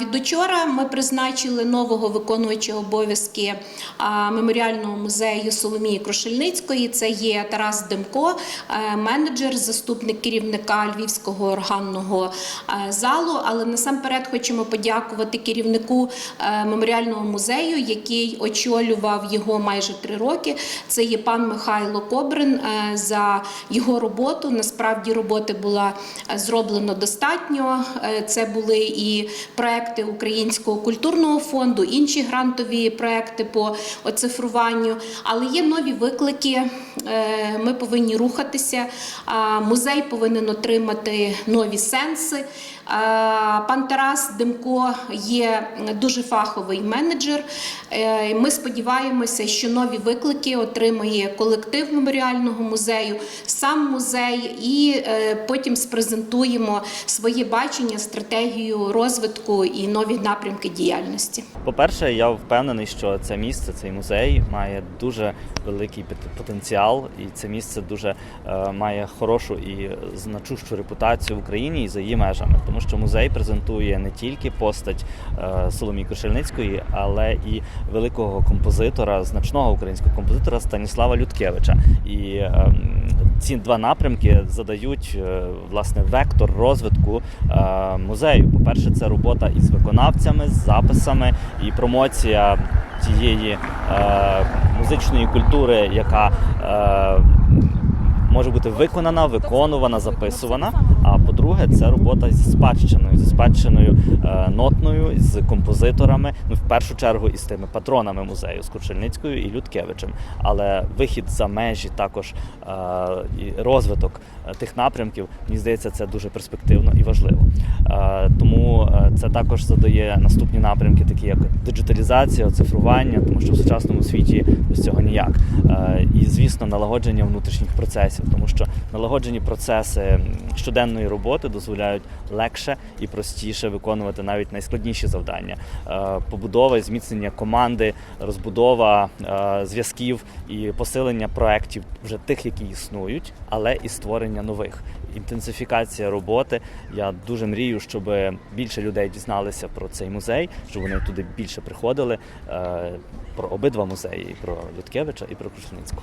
Від учора ми призначили нового виконувача обов'язки меморіального музею Соломії Крушельницької. Це є Тарас Демко, е, менеджер, заступник керівника Львівського органного е, залу. Але насамперед хочемо подякувати керівнику е, меморіального музею, який очолював його майже три роки. Це є пан Михайло Кобрин за його роботу. Насправді роботи була зроблено достатньо. Це були і проекти Українського культурного фонду, інші грантові проекти по оцифруванню. Але є нові виклики. Е, Ми повинні рухатися. Музей повинен отримати нові сенси. Пан Тарас Демко є дуже фаховий менеджер. Е, Ми сподіваємося, що нові виклики отримає колектив меморіального музею, сам музей, і е, потім спрезентуємо своє бачення, стратегію розвитку і нові напрямки діяльності. По-перше, я впевнений, що це місце, цей музей має дуже великий пот- потенціал, і це місце дуже е, має хорошу і значущу репутацію в Україні і за її межами, тому що музей презентує не тільки постать е, Соломії Крушельницької, але і великого композитора, значного українського композитора Станіслава Людкевича. І ем, ці два напрямки задають е, власне вектор розвитку е, музею. По-перше, це робота із виконавцями, з записами і промоція тієї е, музичної культури, яка може бути виконана, виконувана, записувана. А по-друге, це робота зі спадщиною, зі спадщиною е, нотною, з композиторами. Ну, в першу чергу, із тими патронами музею з Крушельницькою і Людкевичем. Але вихід за межі також е, і розвиток е, тих напрямків, мені здається, це дуже перспективно і важливо. Тому це також задає наступні напрямки, такі як диджиталізація, оцифрування, тому що в сучасному світі без цього ніяк. І звісно, налагодження внутрішніх процесів, тому що налагоджені процеси м, щоденної роботи дозволяють легше і простіше виконувати навіть найскладніші завдання. Е, Побудова зміцнення команди, розбудова е, зв'язків і посилення проєктів вже тих, які існують, але і створення нових. Інтенсифікація роботи. Я дуже мрію, щоб більше людей дізналися про цей музей, щоб вони туди більше приходили. е, Про обидва музеї, про Людкевича, і про Крушельницьку.